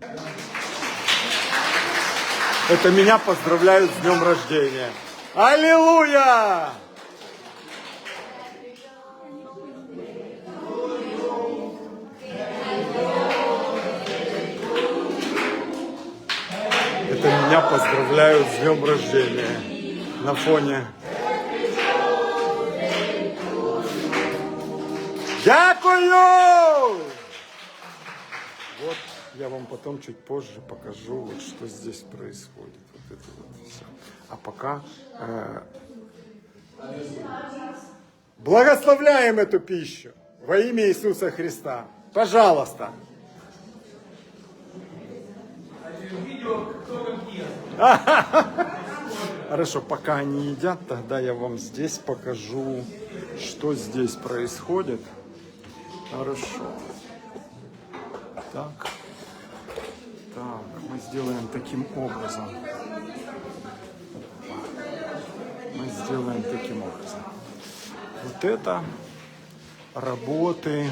Это меня поздравляют с днем рождения. Аллилуйя! Это меня поздравляют с днем рождения. На фоне. Дякую! Вот я вам потом чуть позже покажу, вот что здесь происходит. Вот это вот все. А пока э, благословляем эту пищу во имя Иисуса Христа. Пожалуйста. Хорошо, пока они едят, тогда я вам здесь покажу, что здесь происходит. Хорошо. Так. Сделаем таким образом. Мы сделаем таким образом. Вот это работы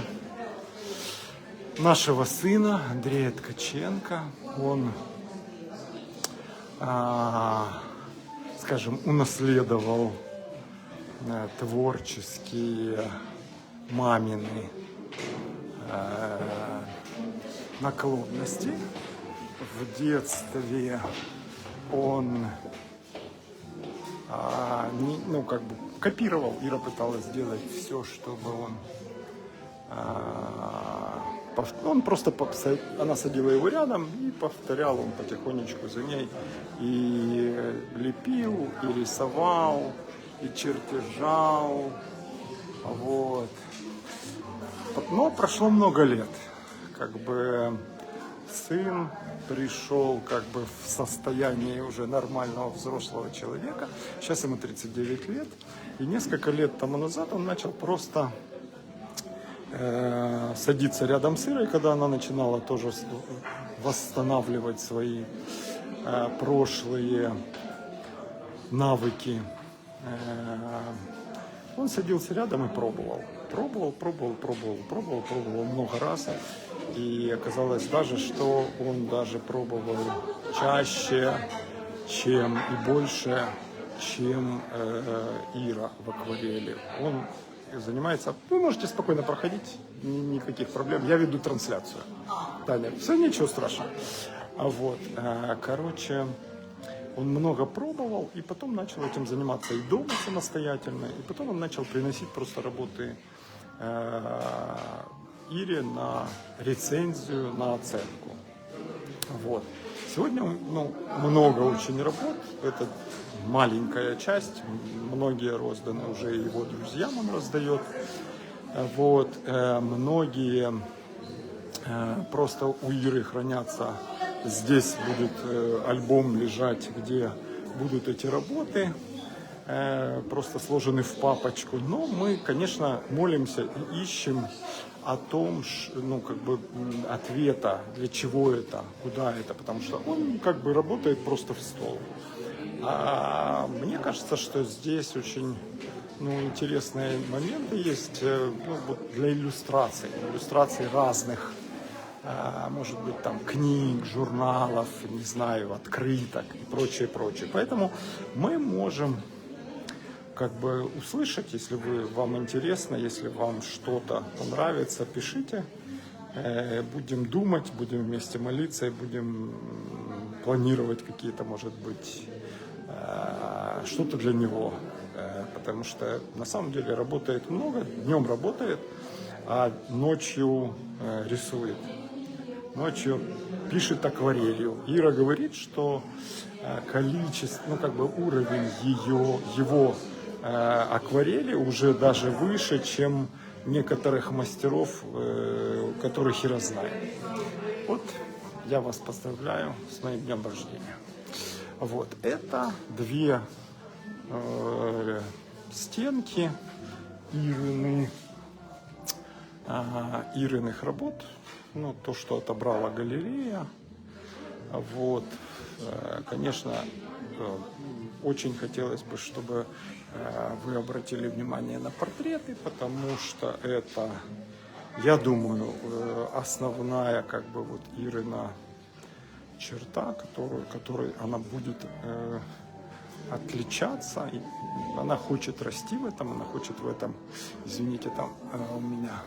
нашего сына Андрея Ткаченко. Он, а, скажем, унаследовал э, творческие мамины э, наклонности. В детстве он а, не- ну, как бы копировал. Ира пыталась сделать все, чтобы он а, пов- он просто попса- она садила его рядом и повторял он потихонечку за ней и лепил и рисовал и чертежал вот но прошло много лет как бы сын пришел как бы в состояние уже нормального взрослого человека сейчас ему 39 лет и несколько лет тому назад он начал просто э, садиться рядом с Ирой, когда она начинала тоже с- восстанавливать свои э, прошлые навыки. Э, он садился рядом и пробовал. Пробовал, пробовал, пробовал, пробовал, пробовал много раз. И оказалось даже, что он даже пробовал чаще, чем и больше, чем э, Ира в акварели. Он занимается. Вы можете спокойно проходить, ни- никаких проблем. Я веду трансляцию. Таня, все ничего страшного. А вот, э, короче, он много пробовал и потом начал этим заниматься и дома самостоятельно, и потом он начал приносить просто работы Ире на рецензию, на оценку. Вот. Сегодня ну, много очень работ. Это маленькая часть. Многие розданы уже его друзьям он раздает. Э, Вот. Э, Многие э, просто у Иры хранятся. Здесь будет э, альбом лежать, где будут эти работы э, просто сложены в папочку. Но мы, конечно, молимся и ищем о том, ну, как бы, ответа, для чего это, куда это, потому что он как бы работает просто в стол. А мне кажется, что здесь очень ну, интересные моменты есть э, ну, вот для иллюстраций, иллюстраций разных а, может быть, там книг, журналов, не знаю, открыток и прочее, прочее. Поэтому мы можем как бы услышать, если вы, вам интересно, если вам что-то понравится, пишите. Э, Будем думать, будем вместе молиться и будем планировать какие-то, может быть, э, что-то для него. Э, Потому что на самом деле работает много, днем работает, а ночью рисует ночью пишет акварелью. Ира говорит, что количество, ну как бы уровень ее, его акварели уже даже выше, чем некоторых мастеров, э, которых Ира знает. Вот я вас поздравляю с моим днем рождения. Вот это две э, стенки Ирины а, Ирыных работ, ну, то, что отобрала галерея. Вот. Э, Конечно, э, очень хотелось бы, чтобы э, вы обратили внимание на портреты, потому что это, я думаю, э, основная, как бы, вот Ирина черта, которую, которой она будет э, отличаться. И она хочет расти в этом, она хочет в этом. Извините, там э, у меня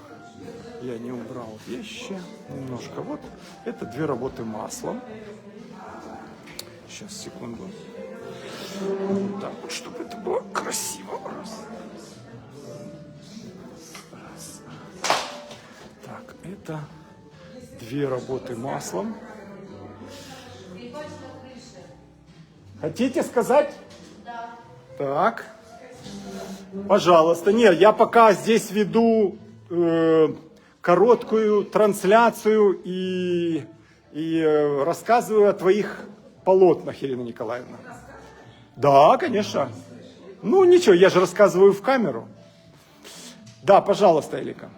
я не убрал вещи немножко. Вот это две работы маслом. Сейчас, секунду. Так вот, чтобы это было красиво. Раз. Раз. Так, это две работы маслом. Хотите сказать? Да. Так. Пожалуйста. Нет, я пока здесь веду э, короткую трансляцию и, и э, рассказываю о твоих полотнах, Ирина Николаевна. Да, конечно. Ну ничего, я же рассказываю в камеру. Да, пожалуйста, Элика.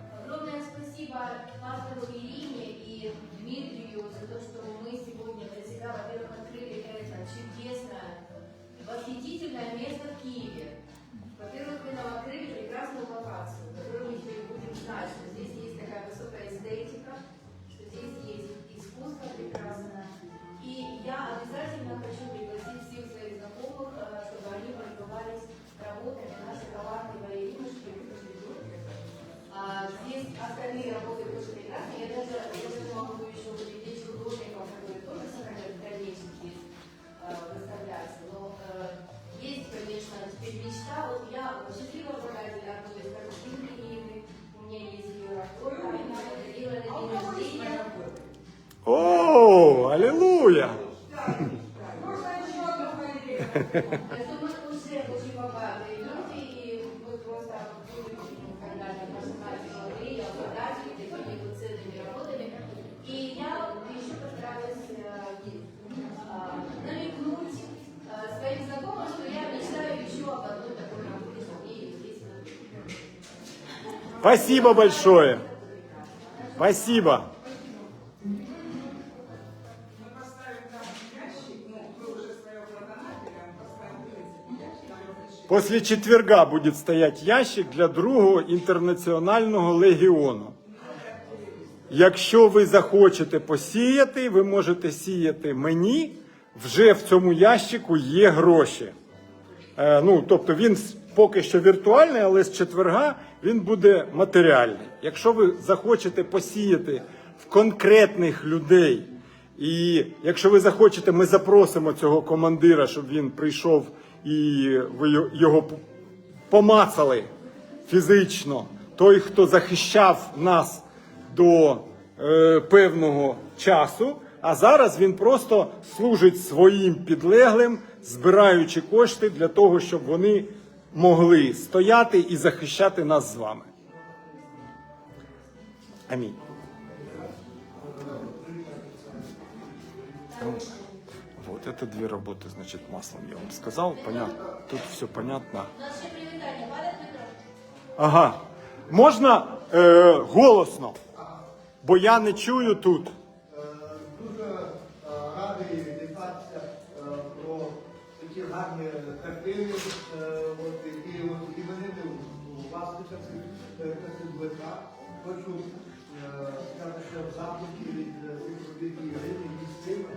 обладатели такими вот ценными работами. И я еще постаралась э, и, а, намекнуть э, своим знакомым, что я мечтаю еще об одной такой работе, что мне ее здесь надо. Спасибо большое. Спасибо. Мы поставим там ящик, ну, вы уже своего фотография, поставим ящик, После четверга будет стоять ящик для другого інтернаціонального легіону. Якщо ви захочете посіяти, ви можете сіяти мені. Вже в цьому ящику є гроші. Е, ну, тобто він поки що віртуальний, але з четверга він буде матеріальний. Якщо ви захочете посіяти в конкретних людей, і якщо ви захочете, ми запросимо цього командира, щоб він прийшов і ви його помацали фізично. Той, хто захищав нас до е, певного часу, а зараз він просто служить своїм підлеглим, збираючи кошти для того, щоб вони могли стояти і захищати нас з вами. Амінь. Вот это две работы, значит, маслом я вам сказал. Понятно. Тут все понятно. Ага. Можна е, голосно, бо я не чую тут. Е, дуже е, радий вітатися е, про такі гарні картини, які іменити власниця Касиблика. Хочу сказати, що в запиті від відповіді Ірини Місцева,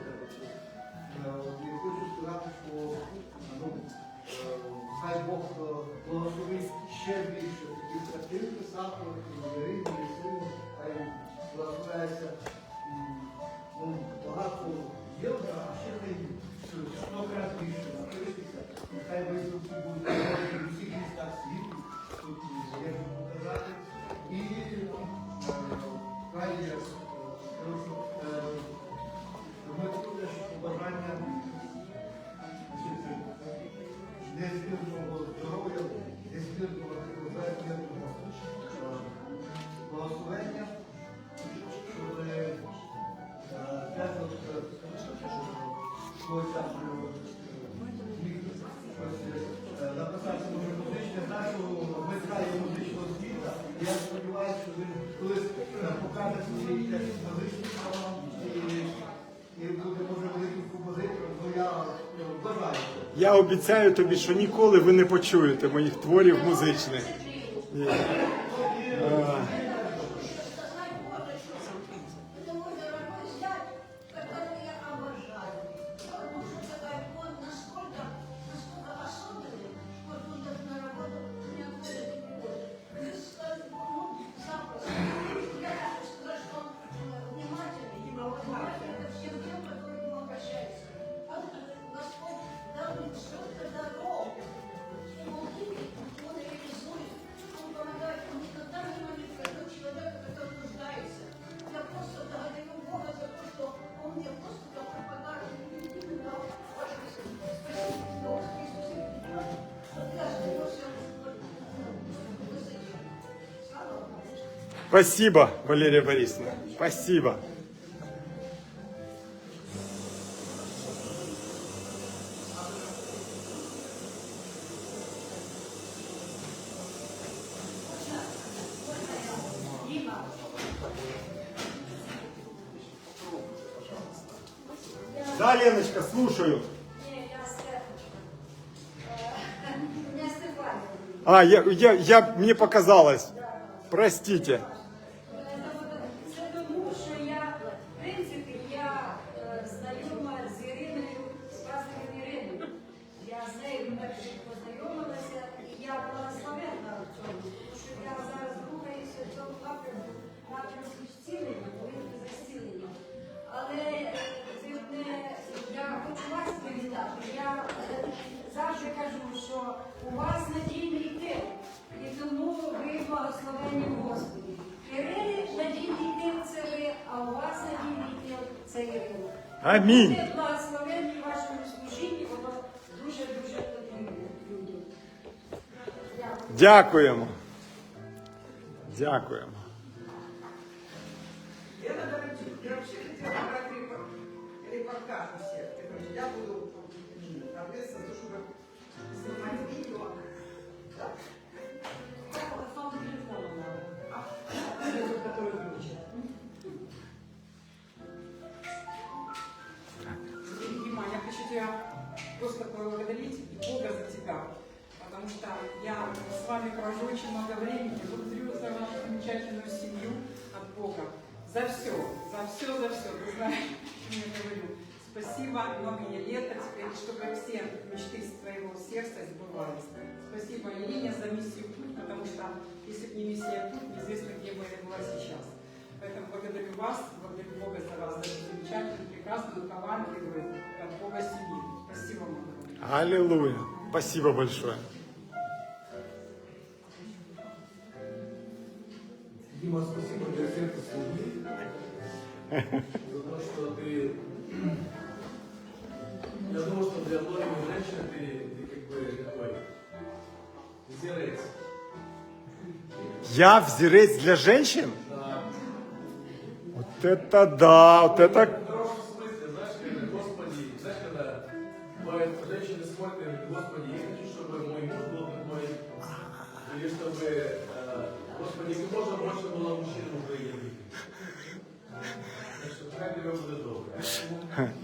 і хочу сказати, що хай Бог благословить ще більше таких картин писати і Ірині. 我出来 Я обіцяю тобі, що ніколи ви не почуєте моїх творів музичних. Спасибо, Валерия Борисовна. Спасибо. Да, Леночка, слушаю. А, я, я, я, мне показалось. Простите. Дякуємо. Дякуємо. Очень много времени. Благодарю за вашу замечательную семью от Бога. За все, за все, за все. Ты знаешь, о чем я говорю. Спасибо, многие лета теперь, чтобы все мечты из твоего сердца сбывались. Спасибо Елене за миссию «Путь», потому что если бы не миссия «Путь», неизвестно, где бы я была сейчас. Поэтому благодарю вас, благодарю Бога за вас, за эту замечательную, прекрасную, талантливую от Бога семью. Спасибо вам. Аллилуйя. Спасибо большое. Дима, спасибо для сердца слуги, за то, что ты... Я думаю, что для многих женщин ты, ты как бы такой взирец. Я взірець для женщин? Да. Вот это да, вот это...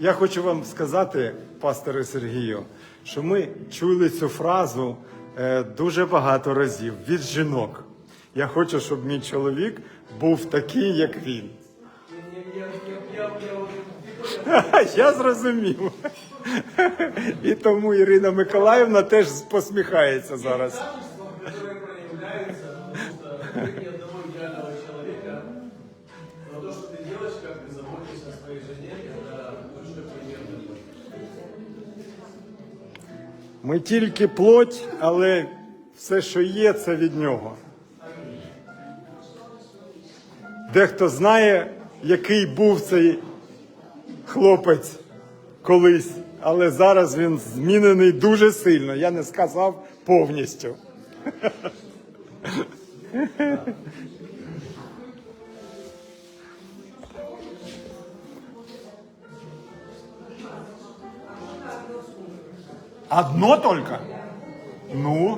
Я хочу вам сказати, пасторе Сергію, що ми чули цю фразу е, дуже багато разів від жінок. Я хочу, щоб мій чоловік був такий, як він. Я, зрозумів. І тому Ірина Миколаївна теж посміхається зараз. Ми тільки плоть, але все, що є, це від нього. Дехто знає, який був цей хлопець колись, але зараз він змінений дуже сильно. Я не сказав повністю. Одно только? Ну,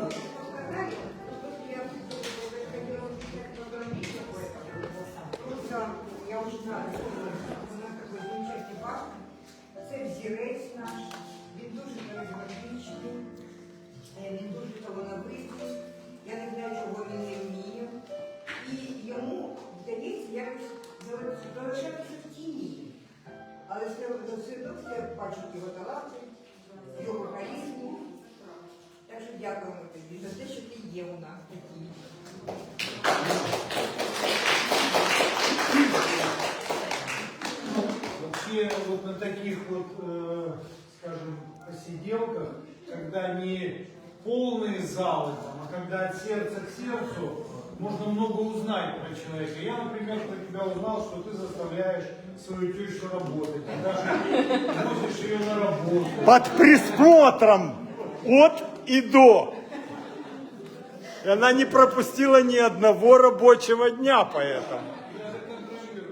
к сердцу, можно много узнать про человека. Я, например, про тебя узнал, что ты заставляешь свою тещу работать, ты даже возишь ее на работу. под присмотром от и до. И она не пропустила ни одного рабочего дня поэтому.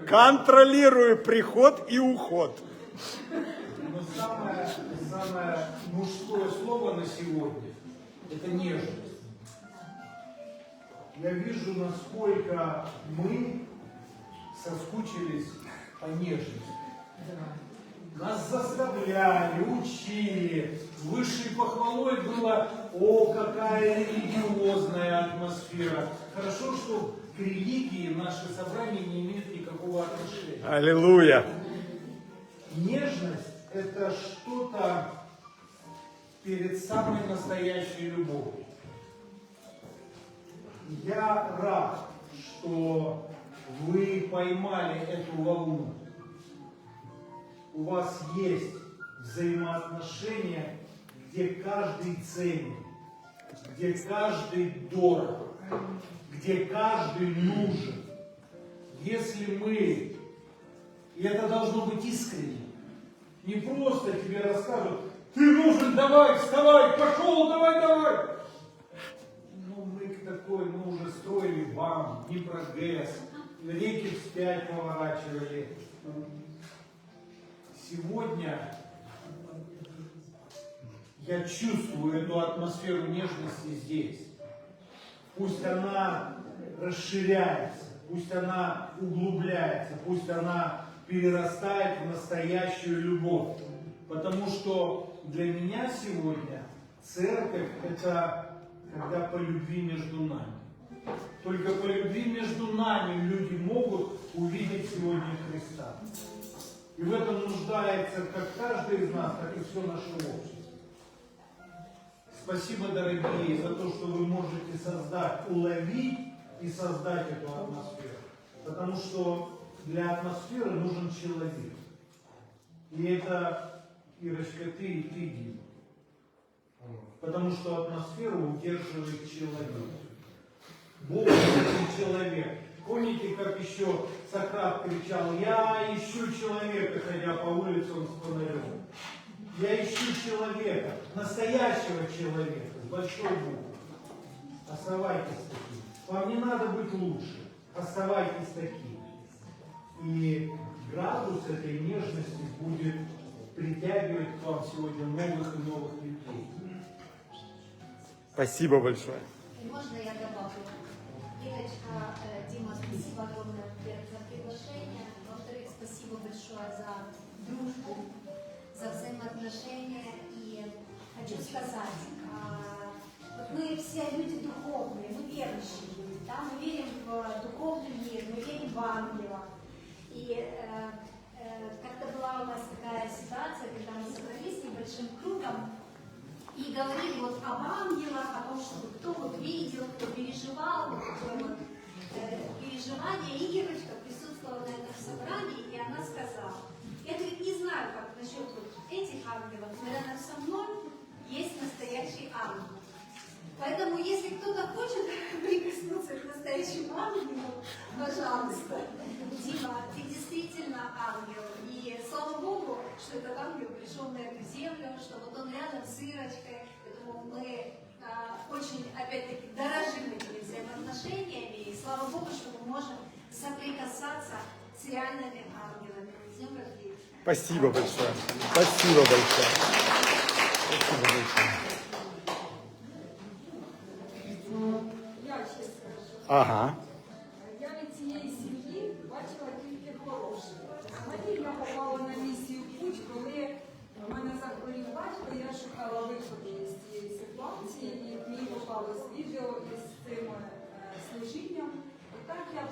Контролирую приход и уход. Но самое, самое мужское слово на сегодня – это нежность. Я вижу, насколько мы соскучились по нежности. Нас заставляли, учили. Высшей похвалой было, о, какая религиозная атмосфера. Хорошо, что к религии наши собрания не имеют никакого отношения. Аллилуйя. Нежность – это что-то перед самой настоящей любовью. Я рад, что вы поймали эту волну. У вас есть взаимоотношения, где каждый ценен, где каждый дорог, где каждый нужен. Если мы и это должно быть искренне. Не просто тебе расскажут, ты нужен, давай, вставай, пошел, давай, давай. Ну, мы уже строили вам, прогресс, реки вспять поворачивали. Сегодня я чувствую эту атмосферу нежности здесь. Пусть она расширяется, пусть она углубляется, пусть она перерастает в настоящую любовь. Потому что для меня сегодня церковь это когда по любви между нами. Только по любви между нами люди могут увидеть сегодня Христа. И в этом нуждается как каждый из нас, так и все наше общество. Спасибо, дорогие, за то, что вы можете создать, уловить и создать эту атмосферу. Потому что для атмосферы нужен человек. И это, Ирочка, ты и ты, Дима. Потому что атмосферу удерживает человек. Бог человек. Помните, как еще Сократ кричал, я ищу человека, ходя по улицам с фонарем. Я ищу человека, настоящего человека, с большой буквы. Оставайтесь такими. Вам не надо быть лучше. Оставайтесь такими. И градус этой нежности будет притягивать к вам сегодня новых и новых людей. Спасибо большое. Можно я добавлю? Ирочка, э, Дима, спасибо огромное, во-первых, за приглашение. Во-вторых, спасибо большое за дружбу, за взаимоотношения. И хочу сказать, а, вот мы все люди духовные, мы верующие люди, да? мы верим в духовный мир, мы верим в ангелов. И э, э, как-то была у нас такая ситуация, когда мы собрались небольшим кругом, и говорили вот об ангелах, о том, что кто вот видел, кто переживал, вот такое вот э, переживание. И Ирочка присутствовала на этом собрании, и она сказала, я говорит, не знаю, как насчет вот этих ангелов, но рядом со мной есть настоящий ангел. Поэтому, если кто-то хочет прикоснуться к настоящему ангелу, пожалуйста, Дима, ты действительно ангел. И слава Богу, что этот ангел пришел на эту землю, что вот он рядом с Ирочкой. Поэтому мы а, очень, опять-таки, дорожим этими взаимоотношениями. И слава Богу, что мы можем соприкасаться с реальными ангелами. Спасибо большое. Спасибо большое. Спасибо большое. Скажу, Ага.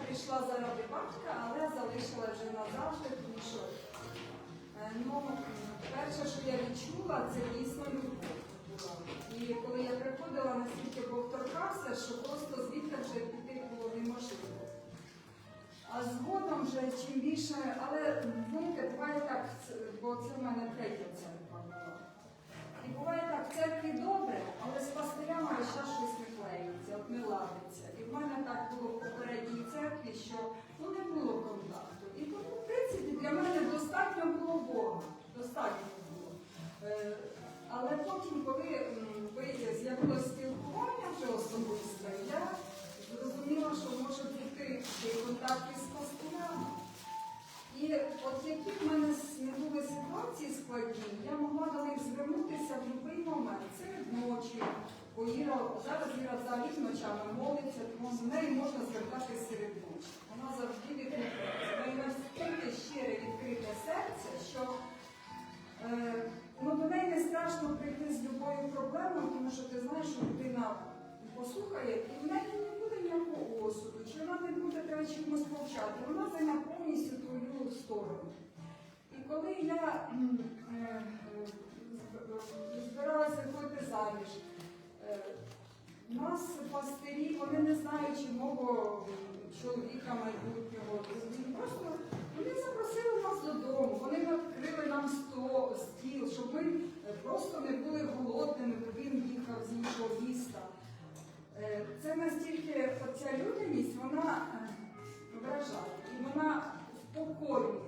Прийшла заради батька, але залишила вже назавжди, тому що е, ну, перше, що я відчула, це дійсно любов. І коли я приходила, настільки Бог торкався, що просто звідти вже піти було неможливо. А згодом вже чим більше, але знаєте, буває так, бо це в мене третя церква була. І буває так, в церкві добре, але з пастирями час щось не клеїться, от не ладиться. І в мене так було в попередній знаєте, що ну, не було контакту. І тому, в принципі, для мене достатньо було Бога. Достатньо було. Е, але потім, коли з'явилося спілкування вже особисто, я зрозуміла, що можу піти контакт із пастирами. І от які в мене не були ситуації складні, я могла до них звернутися в будь-який момент. Це до неї можна звертатися серед ночі. Вона завжди відкрита. Неї настільки щире відкрите серце, що е, ну, до неї не страшно прийти з любою проблемою, тому що ти знаєш, що людина послухає, і в неї не буде ніякого осуду, чи вона не буде треба чимось повчати. Вона займе повністю твою сторону. І коли я е, е, збиралася виходити заміж, е, нас пастирі, вони не знаючи мого чоловіка майбутнього, просто вони запросили нас додому, вони відкрили нам сто, стіл, щоб ми е, просто не були голодними, бо він їхав з іншого міста. Е, Це настільки оця людяність, вона е, вражає, і вона впокорює.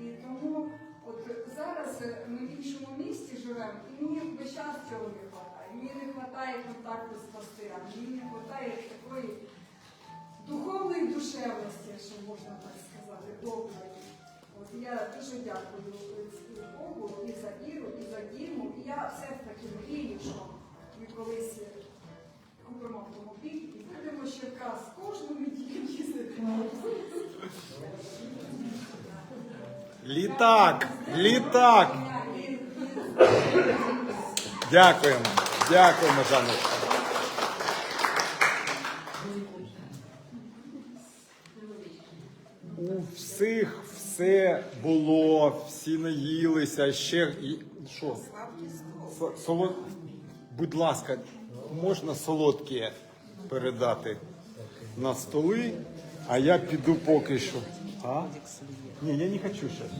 І тому от зараз е, ми в іншому місті живемо, і мені весь час цього не вистачає. Мені не вистачає контакту з пастирами, мені не вистачає такої духовної душевності, якщо можна так сказати, доброї. От я дуже дякую Богу і за Іру, і за Діму. І я все ж таки мрію, що ми колись купимо автомобіль і будемо ще раз кожну неділю їздити. Літак! Літак! Дякуємо. Дякуємо, Жанна. У всіх все було, всі наїлися, ще і- що? Солод... Будь ласка, можна солодкі передати на столи, а я піду поки що. А? Ні, я не хочу зараз.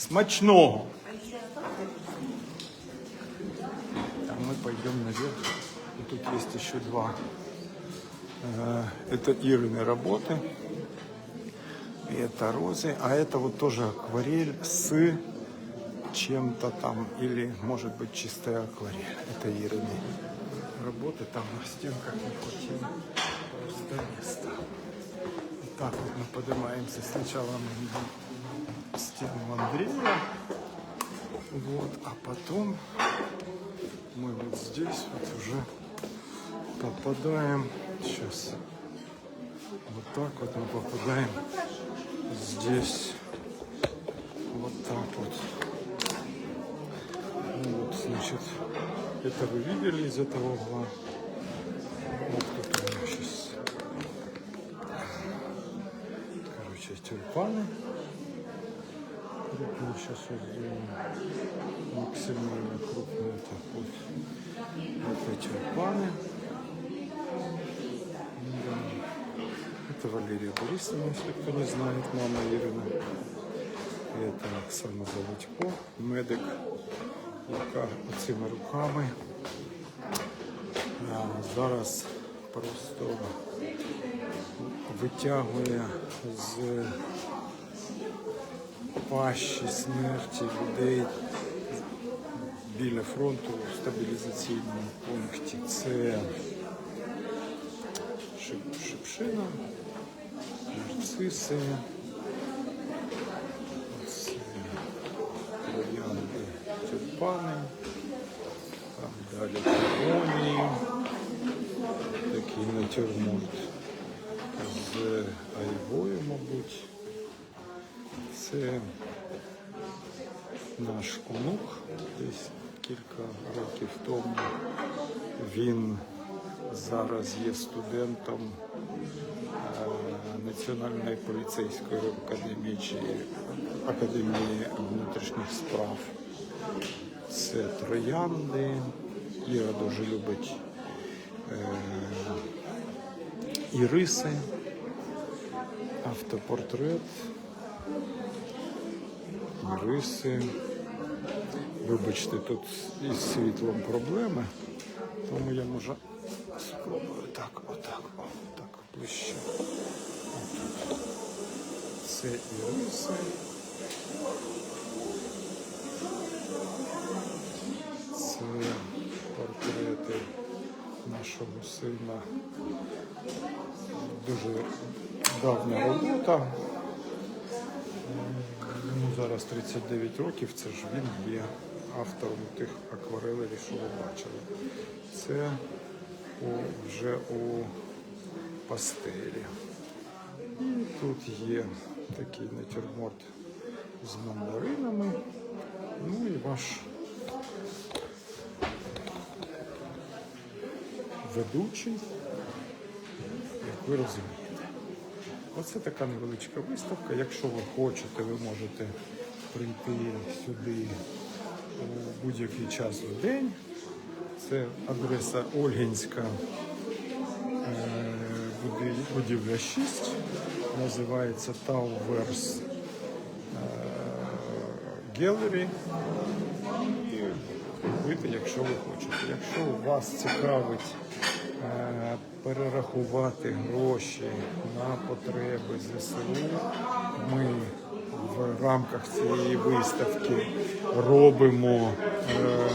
Смачного. А мы пойдем наверх. И тут есть еще два. Э, Это Ирины работы. И это розы. А это вот тоже акварель с чем-то там. Или, может быть, чистая акварель. Это Ирины работы. Там на стенках не хватило просто места. Вот так вот мы поднимаемся. Сначала мы видим стену Андрея. Вот, а потом мы вот здесь вот уже попадаем. Сейчас. Вот так вот мы попадаем здесь. Вот так вот. Вот, значит, это вы видели из этого угла. Вот тут у меня сейчас. Короче, тюльпаны. Крупные сейчас вот сделаем. Максимально крупные это вот. Это тюльпаны. Да. Это Валерия Борисовна, если кто не знает, мама Ирина. Это Оксана Золотько, медик, яка оцими руками а, зараз просто витягує з пащі смерті людей біля фронту в стабілізаційному пункті. Це Шипшина, нарциси, троянди, тюльпани, там далі півонії, такий натюрморт з айвою, мабуть. Це наш онук десь кілька років тому. Він зараз є студентом е, Національної поліцейської академії чи Академії внутрішніх справ. Це троянди. Іра дуже любить е, іриси, автопортрет, іриси. Вибачте, тут із світлом проблеми, тому я можу спробую так, отак, о, так, ближче. Це іриси. Це портрети нашого сина. Дуже давня робота. Зараз 39 років, це ж він є автором тих акварелей, що ви бачили. Це у, вже у пастелі. І тут є такий натюрморт з мандаринами. Ну і ваш ведучий, як ви розумієте. Оце така невеличка виставка. Якщо ви хочете, ви можете прийти сюди у будь-який час в день. Це адреса Ольгінська, е, будівля 6, називається Towers Gallery. І купити, якщо ви хочете. Якщо вас цікавить е, перерахувати гроші на потреби ЗСУ, ми в рамках цієї виставки робимо е,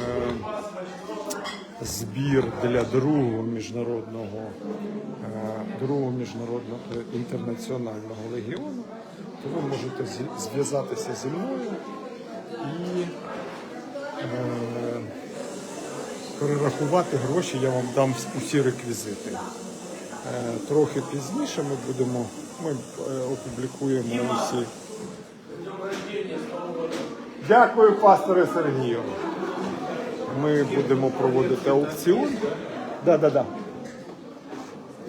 збір для другого міжнародного е, другого міжнародного е, інтернаціонального легіону, то ви можете зв'язатися зі мною і е, перерахувати гроші, я вам дам усі реквізити. Е, Трохи пізніше ми будемо, ми е, опублікуємо усі. Дякую, пасторе Сергію. Ми будемо проводити аукціон. Да, да, да.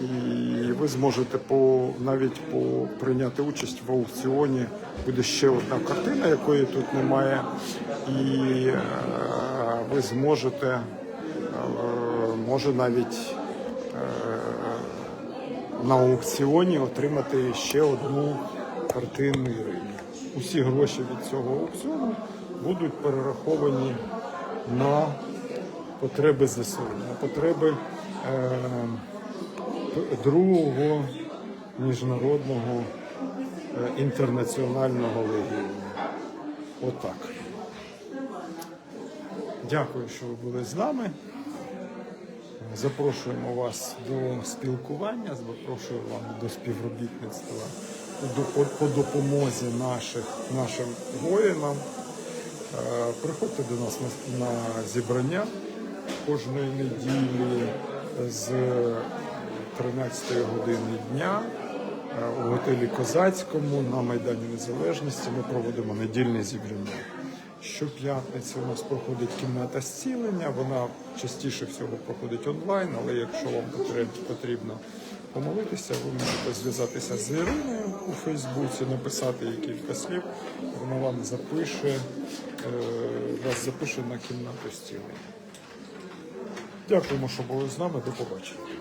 І ви зможете по навіть по прийняти участь в аукціоні. Буде ще одна картина, якої тут немає, і е, ви зможете, може навіть е, на аукціоні отримати ще одну картину Ірини. Усі гроші від цього аукціону будуть перераховані на потреби ЗСУ, на потреби е, другого міжнародного е, інтернаціонального легіону. Отак. Дякую, що ви були з нами. Запрошуємо вас до спілкування, запрошую вас до співробітництва по, по допомозі наших, нашим воїнам. Е, Приходьте до нас на, на зібрання кожної неділі з 13 години дня е, у готелі Козацькому на Майдані Незалежності. Ми проводимо недільне зібрання. Щоп'ятниці у нас проходить кімната зцілення. Вона частіше всього проходить онлайн, але якщо вам потрібно помолитися, ви можете зв'язатися з Іриною у Фейсбуці, написати їй кілька слів. Вона вам запише, е, вас запише на кімнату зцілення. Дякуємо, що були з нами. До побачення.